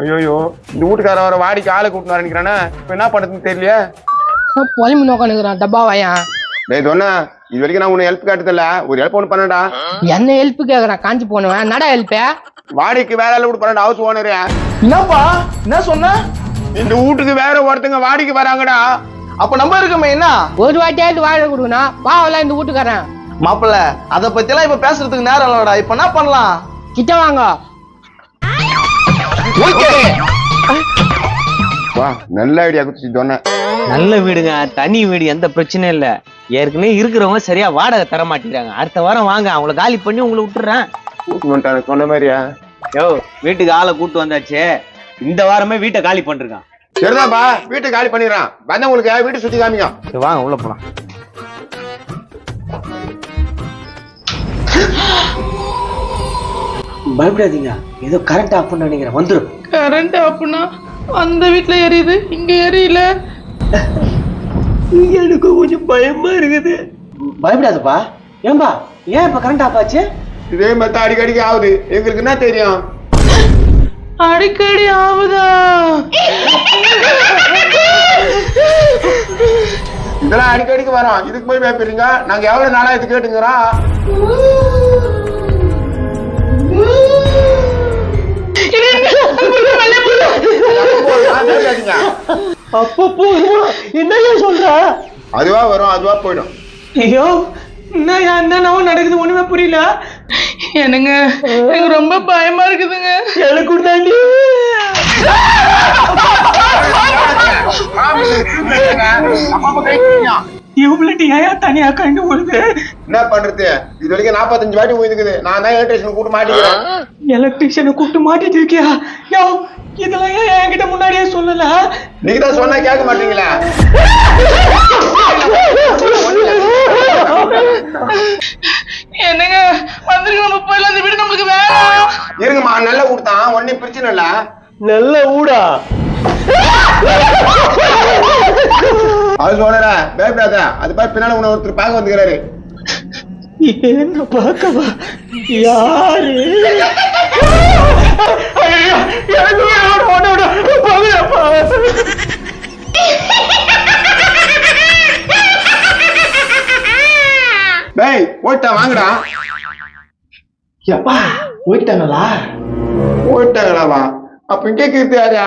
ஐயோ இந்த வீட்டுக்கார வர வாடிக்கு ஆளை கூட்டினு வரணிக்கிறானே இப்ப என்ன பண்ணுறதுன்னு தெரியலையே? பொலிமு நோக்கானுக்குறான் டப்பா வாயன் டேய் சொன்னா இது வரைக்கும் நான் உன்னை ஹெல்ப் கேட்டதில்ல. ஒரு ஹெல்ப் ஒன்று பண்ணடா என்ன ஹெல்ப் கேக்குறான்? காஞ்சி போனவன். நட ஹெல்ப் வாடிக்கு வேற ஆளை கூட பண்ணடா ஹவுஸ் ஓனரு என்னப்பா? என்ன சொன்ன? இந்த வீட்டுக்கு வேற ஒருத்தங்க வாடிக்கு வராங்கடா. அப்ப நம்ம இருக்கமே என்ன? ஒரு வாட்டியாவது வாழ கொடுக்கணும் பாவலாம் இந்த வீட்டுக்காரன். மாப்பிள்ள அத பத்தி எல்லாம் இப்ப பேசுறதுக்கு நேரம் இல்லடா. இப்ப என்ன பண்ணலாம்? கிட்ட வாங்க. வா நல்ல ஐடியா குச்சி சொன்னேன் நல்ல வீடுங்க. தனி வீடு எந்த பிரச்சனையும் இல்ல. ஏற்கனவே இருக்கிறவங்க சரியா வாடகை தர மாட்டேங்கிறாங்க. அடுத்த வாரம் வாங்க அவங்கள காலி பண்ணி உங்களை விட்டுறேன். சொன்ன மாதிரியா? யோ வீட்டுக்கு ஆளை கூட்டு வந்தாச்சு. இந்த வாரமே வீட்டை காலி பண்ணிருக்கான். சரிதான்ப்பா வீட்டை காலி பண்ணிடுறான். வந்தவங்களுக்கு வீட்டை சுத்தி காமிங்க சரி வாங்க உள்ள போலாம். பயப்படாதீங்க. ஏதோ கரண்ட் ஆஃப் பண்ண நினைக்கிறேன். வந்துடும் கரண்ட் அப்படின்னா அந்த வீட்டுல எரியுது இங்க எரியல. எனக்கு கொஞ்சம் பயமா இருக்குது. பயப்படாதப்பா. ஏன்பா ஏன் இப்ப கரண்ட் ஆஃப் ஆச்சு? இதே மாதிரி அடிக்கடிக்கு ஆகுது. எங்களுக்கு என்ன தெரியும்? அடிக்கடி ஆகுதா? இதெல்லாம் அடிக்கடிக்கு வரோம். இதுக்கு போய் பயப்படுறீங்க. நாங்க எவ்வளவு நாளா இது கேட்டுங்கிறோம் அப்பப்போ என்னையா சொல்ற அதுவா வரும் அதுவா போயிடும் ஐயோ என்ன என்னவோ நடக்குது ஒண்ணுமே புரியல என்னங்க எனக்கு ரொம்ப பயமா இருக்குதுங்க எனக்கு தாண்டி பிடிங்க. இவ்வளவு ஏயா தனியா கண்டு வருது என்ன பண்றது? இது வரைக்கும் நாற்பத்தஞ்சு வாட்டி போயிருக்குது நான் தான் எலக்ட்ரிஷன் கூட்டு மாட்டிக்கிறேன். எலக்ட்ரிஷியனை கூப்பிட்டு மாட்டிட்டு இருக்கியா யோ இதெல்லாம் ஏன் என்கிட்ட முன்னாடியே சொல்லல? நீங்க தான் சொன்னா கேட்க மாட்டீங்களா? என்னங்க வந்துருங்க நம்ம போயிடலாம் இந்த வீடு நம்மளுக்கு வேணும். இருங்கம்மா நல்ல கொடுத்தான் ஒன்னும் பிரச்சனை இல்ல. நல்ல ஊடா அது சொல்றேன் பயப்படாத. அது பாரு பின்னால உன்னை ஒருத்தர் பார்க்க வந்துக்கிறாரு. என்ன பார்க்கவா? யாரு. டேய் ஓட்டா வாங்கடா. எப்பா போயிட்டாங்களா ஓட்டாங்களாவா? அப்ப கீர்த்தி யாரா?